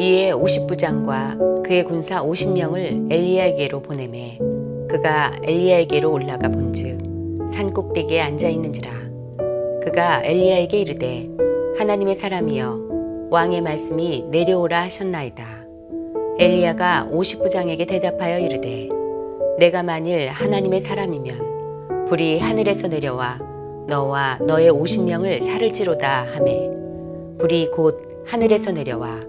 이에 50부장과 그의 군사 50명을 엘리야에게로 보내매 그가 엘리야에게로 올라가 본즉 산 꼭대기에 앉아 있는지라. 그가 엘리야에게 이르되 하나님의 사람이여 왕의 말씀이 내려오라 하셨나이다. 엘리야가 50부장에게 대답하여 이르되 내가 만일 하나님의 사람이면 불이 하늘에서 내려와 너와 너의 50명을 살을지로다 하매 불이 곧 하늘에서 내려와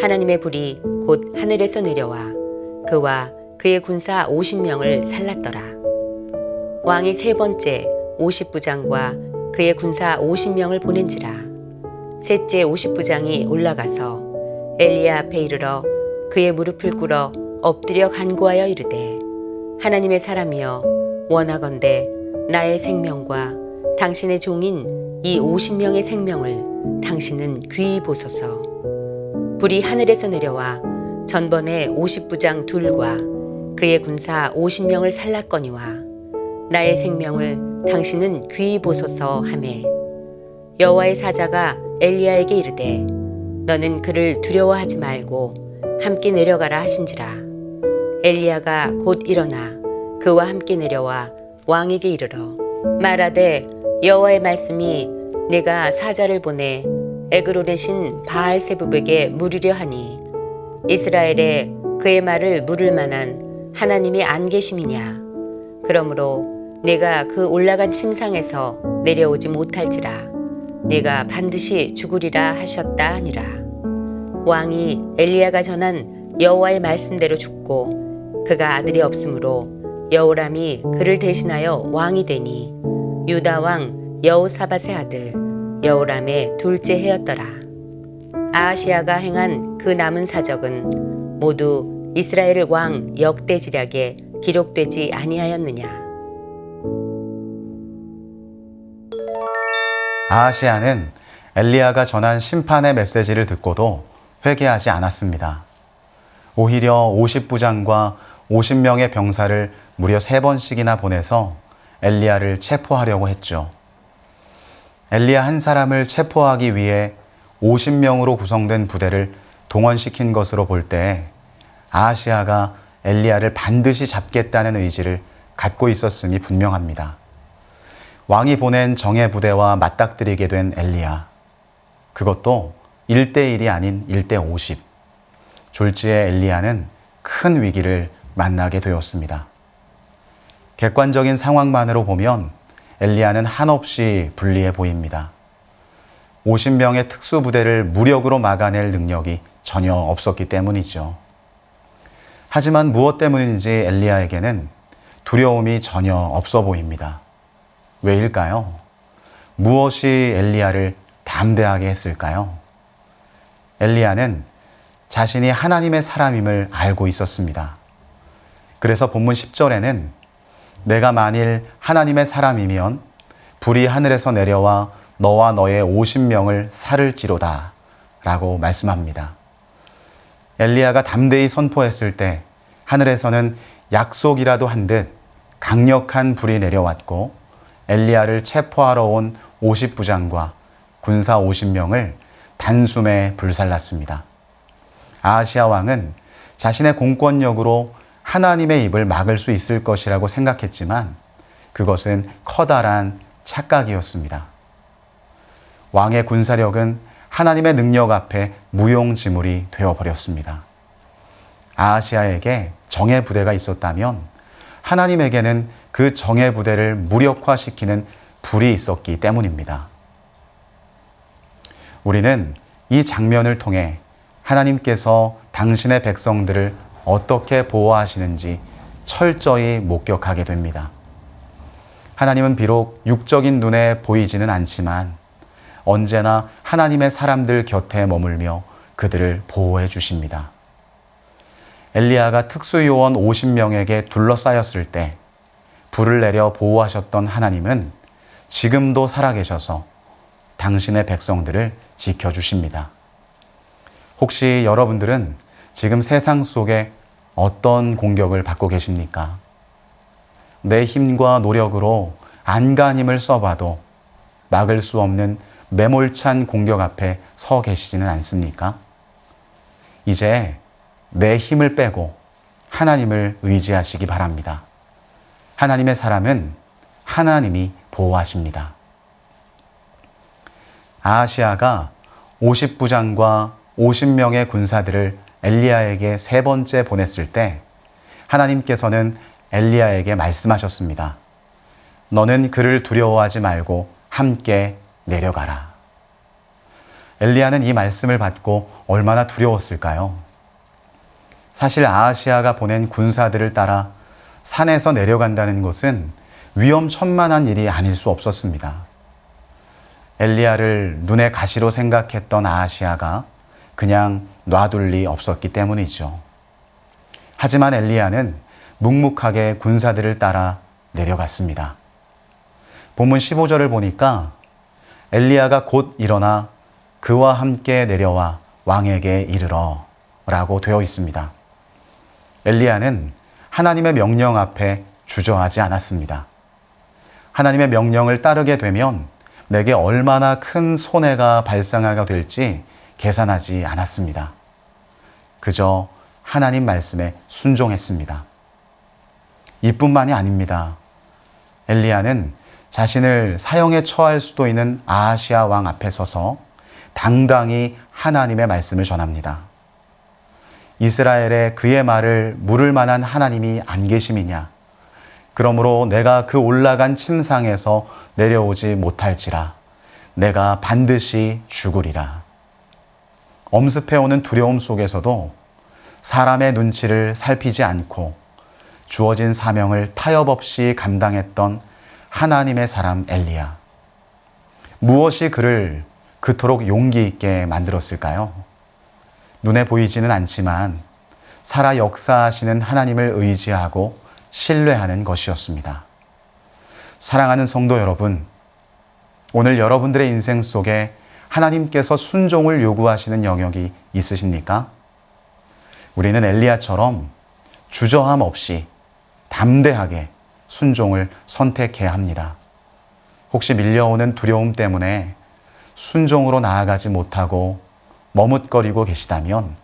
하나님의 불이 곧 하늘에서 내려와 그와 그의 군사 50명을 살랐더라. 왕이 세 번째 50부장과 그의 군사 50명을 보낸지라. 셋째 50부장이 올라가서 엘리야 앞에 이르러 그의 무릎을 꿇어 엎드려 간구하여 이르되 하나님의 사람이여 원하건대 나의 생명과 당신의 종인 이 50명의 생명을 당신은 귀히 보소서. 불이 하늘에서 내려와 전번에 50부장 둘과 그의 군사 50명을 살랐거니와 나의 생명을 당신은 귀히 보소서 하매. 여호와의 사자가 엘리야에게 이르되 너는 그를 두려워하지 말고 함께 내려가라 하신지라. 엘리야가 곧 일어나 그와 함께 내려와 왕에게 이르러 말하되 여호와의 말씀이 내가 사자를 보내 에그론의 신 바알세부백에 물으려 하니 이스라엘에 그의 말을 물을 만한 하나님이 안 계심이냐? 그러므로 내가 그 올라간 침상에서 내려오지 못할지라. 내가 반드시 죽으리라 하셨다 하니라. 왕이 엘리야가 전한 여호와의 말씀대로 죽고 그가 아들이 없으므로 여호람이 그를 대신하여 왕이 되니 유다 왕 여호사밧의 아들 여호람의 둘째 해였더라. 아하시아가 행한 그 남은 사적은 모두 이스라엘 왕 역대지략에 기록되지 아니하였느냐. 아하시아는 엘리야가 전한 심판의 메시지를 듣고도 회개하지 않았습니다. 오히려 50부장과 50명의 병사를 무려 세 번씩이나 보내서 엘리야를 체포하려고 했죠. 엘리야 한 사람을 체포하기 위해 50명으로 구성된 부대를 동원시킨 것으로 볼 때 아하시아가 엘리야를 반드시 잡겠다는 의지를 갖고 있었음이 분명합니다. 왕이 보낸 정예 부대와 맞닥뜨리게 된 엘리야. 그것도 1대1이 아닌 1대50. 졸지의 엘리야는 큰 위기를 만나게 되었습니다. 객관적인 상황만으로 보면 엘리야는 한없이 불리해 보입니다. 50명의 특수부대를 무력으로 막아낼 능력이 전혀 없었기 때문이죠. 하지만 무엇 때문인지 엘리야에게는 두려움이 전혀 없어 보입니다. 왜일까요? 무엇이 엘리야를 담대하게 했을까요? 엘리야는 자신이 하나님의 사람임을 알고 있었습니다. 그래서 본문 10절에는 내가 만일 하나님의 사람이면 불이 하늘에서 내려와 너와 너의 50명을 살을지로다 라고 말씀합니다. 엘리야가 담대히 선포했을 때 하늘에서는 약속이라도 한 듯 강력한 불이 내려왔고 엘리야를 체포하러 온 50부장과 군사 50명을 단숨에 불살랐습니다. 아시아 왕은 자신의 공권력으로 하나님의 입을 막을 수 있을 것이라고 생각했지만 그것은 커다란 착각이었습니다. 왕의 군사력은 하나님의 능력 앞에 무용지물이 되어버렸습니다. 아시아에게 정예 부대가 있었다면 하나님에게는 그 정예 부대를 무력화시키는 불이 있었기 때문입니다. 우리는 이 장면을 통해 하나님께서 당신의 백성들을 어떻게 보호하시는지 철저히 목격하게 됩니다. 하나님은 비록 육적인 눈에 보이지는 않지만 언제나 하나님의 사람들 곁에 머물며 그들을 보호해 주십니다. 엘리야가 특수요원 50명에게 둘러싸였을 때 불을 내려 보호하셨던 하나님은 지금도 살아계셔서 당신의 백성들을 지켜주십니다. 혹시 여러분들은 지금 세상 속에 어떤 공격을 받고 계십니까? 내 힘과 노력으로 안간힘을 써봐도 막을 수 없는 매몰찬 공격 앞에 서 계시지는 않습니까? 이제 내 힘을 빼고 하나님을 의지하시기 바랍니다. 하나님의 사람은 하나님이 보호하십니다. 아하시아가 50부장과 50명의 군사들을 엘리야에게 세 번째 보냈을 때 하나님께서는 엘리야에게 말씀하셨습니다. 너는 그를 두려워하지 말고 함께 내려가라. 엘리야는 이 말씀을 받고 얼마나 두려웠을까요? 사실 아하시아가 보낸 군사들을 따라 산에서 내려간다는 것은 위험천만한 일이 아닐 수 없었습니다. 엘리야를 눈의 가시로 생각했던 아하시아가 그냥 놔둘 리 없었기 때문이죠. 하지만 엘리야는 묵묵하게 군사들을 따라 내려갔습니다. 본문 15절을 보니까 엘리야가 곧 일어나 그와 함께 내려와 왕에게 이르러 라고 되어 있습니다. 엘리야는 하나님의 명령 앞에 주저하지 않았습니다. 하나님의 명령을 따르게 되면 내게 얼마나 큰 손해가 발생하게 될지 계산하지 않았습니다. 그저 하나님 말씀에 순종했습니다. 이뿐만이 아닙니다. 엘리야는 자신을 사형에 처할 수도 있는 아하시아 왕 앞에 서서 당당히 하나님의 말씀을 전합니다. 이스라엘에 그의 말을 물을 만한 하나님이 안 계심이냐? 그러므로 내가 그 올라간 침상에서 내려오지 못할지라 내가 반드시 죽으리라. 엄습해오는 두려움 속에서도 사람의 눈치를 살피지 않고 주어진 사명을 타협 없이 감당했던 하나님의 사람 엘리야. 무엇이 그를 그토록 용기 있게 만들었을까요? 눈에 보이지는 않지만 살아 역사하시는 하나님을 의지하고 신뢰하는 것이었습니다. 사랑하는 성도 여러분, 오늘 여러분들의 인생 속에 하나님께서 순종을 요구하시는 영역이 있으십니까? 우리는 엘리야처럼 주저함 없이 담대하게 순종을 선택해야 합니다. 혹시 밀려오는 두려움 때문에 순종으로 나아가지 못하고 머뭇거리고 계시다면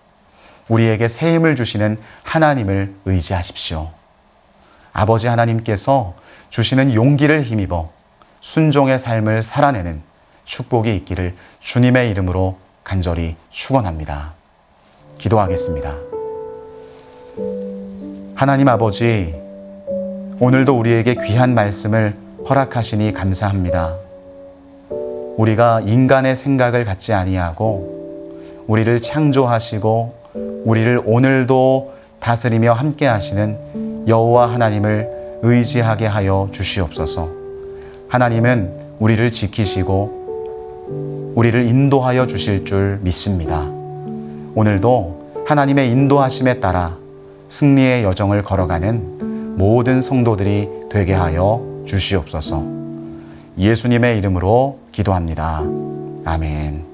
우리에게 새 힘을 주시는 하나님을 의지하십시오. 아버지 하나님께서 주시는 용기를 힘입어 순종의 삶을 살아내는 축복이 있기를 주님의 이름으로 간절히 축원합니다. 기도하겠습니다. 하나님 아버지, 오늘도 우리에게 귀한 말씀을 허락하시니 감사합니다. 우리가 인간의 생각을 갖지 아니하고 우리를 창조하시고 우리를 오늘도 다스리며 함께 하시는 여호와 하나님을 의지하게 하여 주시옵소서. 하나님은 우리를 지키시고 우리를 인도하여 주실 줄 믿습니다. 오늘도 하나님의 인도하심에 따라 승리의 여정을 걸어가는 모든 성도들이 되게 하여 주시옵소서. 예수님의 이름으로 기도합니다. 아멘.